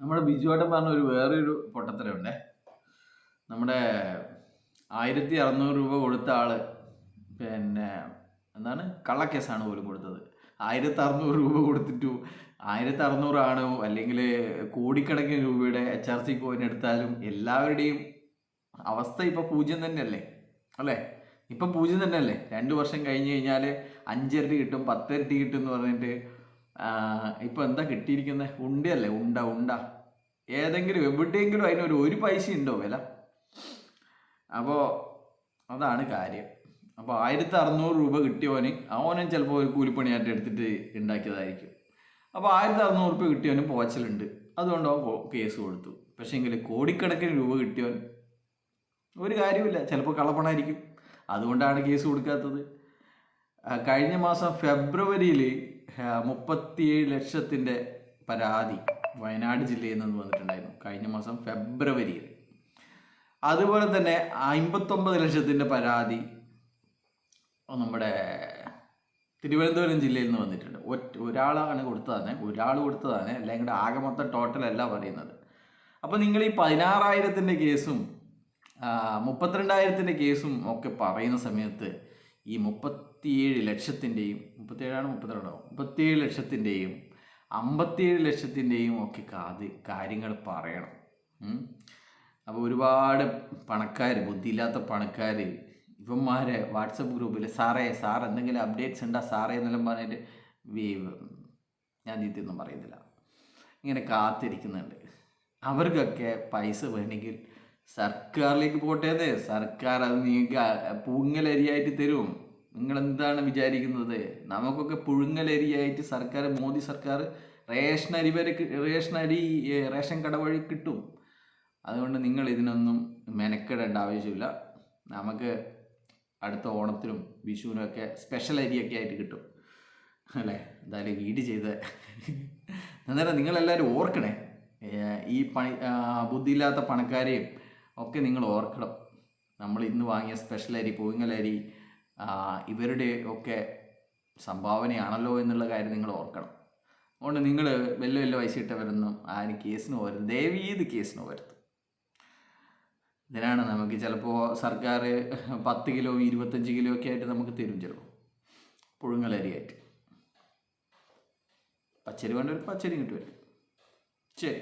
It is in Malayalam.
നമ്മുടെ ബിജുവാട്ടൻ പറഞ്ഞ ഒരു വേറൊരു പൊട്ടത്തരമുണ്ടേ. നമ്മുടെ ആയിരത്തി അറുന്നൂറ് രൂപ കൊടുത്ത ആൾ പിന്നെ എന്താണ്? കള്ളക്കേസാണ് പോലും കൊടുത്തത്. ആയിരത്തി അറുന്നൂറ് രൂപ കൊടുത്തിട്ടു ആയിരത്തി അറുന്നൂറാണോ അല്ലെങ്കിൽ കോടിക്കണക്കിന് രൂപയുടെ എച്ച് ആർ സി കോയിൻ എടുത്താലും എല്ലാവരുടെയും അവസ്ഥ ഇപ്പം പൂജ്യം തന്നെയല്ലേ? അല്ലേ? ഇപ്പം പൂജ്യം തന്നെയല്ലേ? രണ്ട് വർഷം കഴിഞ്ഞ് കഴിഞ്ഞാൽ അഞ്ചിരട്ടി കിട്ടും പത്തിരട്ടി കിട്ടും എന്ന് പറഞ്ഞിട്ട് ഇപ്പൊ എന്താ കിട്ടിയിരിക്കുന്നത് ഉണ്ടയല്ലേ? ഉണ്ട ഉണ്ട. ഏതെങ്കിലും എവിടെയെങ്കിലും അതിനൊരു ഒരു പൈസ ഉണ്ടോ വില? അപ്പോ അതാണ് കാര്യം. അപ്പോൾ ആയിരത്തി അറുന്നൂറ് രൂപ കിട്ടിയവന് അവനും ചിലപ്പോൾ ഒരു കൂലിപ്പണിയായിട്ട് എടുത്തിട്ട് ഉണ്ടാക്കിയതായിരിക്കും അപ്പോൾ ആയിരത്തി അറുന്നൂറ് രൂപ കിട്ടിയവന് പോച്ചലുണ്ട്. അതുകൊണ്ട് അവൻ കേസ് കൊടുത്തു. പക്ഷേ എങ്കിൽ കോടിക്കണക്കിന് രൂപ കിട്ടിയവൻ ഒരു കാര്യമില്ല ചിലപ്പോൾ കള്ളപ്പണമായിരിക്കും അതുകൊണ്ടാണ് കേസ് കൊടുക്കാത്തത്. കഴിഞ്ഞ മാസം ഫെബ്രുവരിയിൽ മുപ്പത്തിയേഴ് ലക്ഷത്തിന്റെ പരാതി വയനാട് ജില്ലയിൽ നിന്ന് വന്നിട്ടുണ്ടായിരുന്നു. കഴിഞ്ഞ മാസം ഫെബ്രുവരിയിൽ അതുപോലെ തന്നെ അമ്പത്തൊമ്പത് ലക്ഷത്തിന്റെ പരാതി നമ്മുടെ തിരുവനന്തപുരം ജില്ലയിൽ നിന്ന് വന്നിട്ടുണ്ട്. ഒറ്റ ഒരാളാണ് കൊടുത്തതാണ്. ഒരാൾ കൊടുത്തതാണ്. അല്ലെങ്കിൽ ആകെ മൊത്തം ടോട്ടൽ അല്ല പറയുന്നത്. അപ്പോൾ നിങ്ങൾ ഈ പതിനാറായിരത്തിന്റെ കേസും മുപ്പത്തിരണ്ടായിരത്തിന്റെ കേസും ഒക്കെ പറയുന്ന സമയത്ത് ഈ മുപ്പത്തിയേഴ് ലക്ഷത്തിന്റെയും മുപ്പത്തിയേഴാണ് മുപ്പത്തിരണ്ടോ? മുപ്പത്തിയേഴ് ലക്ഷത്തിന്റെയും അമ്പത്തിയേഴ് ലക്ഷത്തിന്റെയും ഒക്കെ കാത് കാര്യങ്ങൾ പറയണം. അപ്പോൾ ഒരുപാട് പണക്കാർ ബുദ്ധിയില്ലാത്ത പണക്കാർ ഇവന്മാരെ വാട്സപ്പ് ഗ്രൂപ്പിൽ സാറേ സാർ എന്തെങ്കിലും അപ്ഡേറ്റ്സ് ഉണ്ടോ? സാറേ എന്നെല്ലാം പറഞ്ഞിട്ട് വേവ് ഞാൻ തീത്തൊന്നും പറയുന്നില്ല ഇങ്ങനെ കാത്തിരിക്കുന്നുണ്ട്. അവർക്കൊക്കെ പൈസ വേണമെങ്കിൽ സർക്കാരിലേക്ക് പോട്ടേത് സർക്കാർ അത് നിങ്ങൾക്ക് പുഴുങ്ങലരിയായിട്ട് തരും. നിങ്ങൾ എന്താണ് വിചാരിക്കുന്നത്? നമുക്കൊക്കെ പുഴുങ്ങലരിയായിട്ട് സർക്കാർ മോദി സർക്കാർ റേഷൻ അരി വരെ റേഷൻ അരി റേഷൻ കട വഴി കിട്ടും. അതുകൊണ്ട് നിങ്ങൾ ഇതിനൊന്നും മെനക്കെടേണ്ട ആവശ്യമില്ല. നമുക്ക് അടുത്ത ഓണത്തിനും വിഷുവിനും ഒക്കെ സ്പെഷ്യൽ അരിയൊക്കെ ആയിട്ട് കിട്ടും. അല്ലേ? എന്തായാലും വീട് ചെയ്ത് അന്നേരം നിങ്ങളെല്ലാവരും ഓർക്കണേ. ഈ പണി ബുദ്ധിയില്ലാത്ത പണക്കാരെയും ഒക്കെ നിങ്ങൾ ഓർക്കണം. നമ്മൾ ഇന്ന് വാങ്ങിയ സ്പെഷ്യൽ അരി പൂങ്ങലരി ഇവരുടെ ഒക്കെ സംഭാവനയാണല്ലോ എന്നുള്ള കാര്യം നിങ്ങൾ ഓർക്കണം. അതുകൊണ്ട് നിങ്ങൾ വലിയ വലിയ പൈസ ഇട്ടവരൊന്നും ആരും കേസിന് പോകരുത്. ദയവീത് കേസിന് പോകരുത്. ഇതിനാണ് നമുക്ക് ചിലപ്പോൾ സർക്കാർ പത്ത് കിലോ ഇരുപത്തഞ്ച് കിലോ ഒക്കെ ആയിട്ട് നമുക്ക് തരും ചിലപ്പോൾ പുഴുങ്ങലരിയായിട്ട് പച്ചരി വേണ്ട ഒരു പച്ചരി കിട്ടുമല്ലോ ശരി.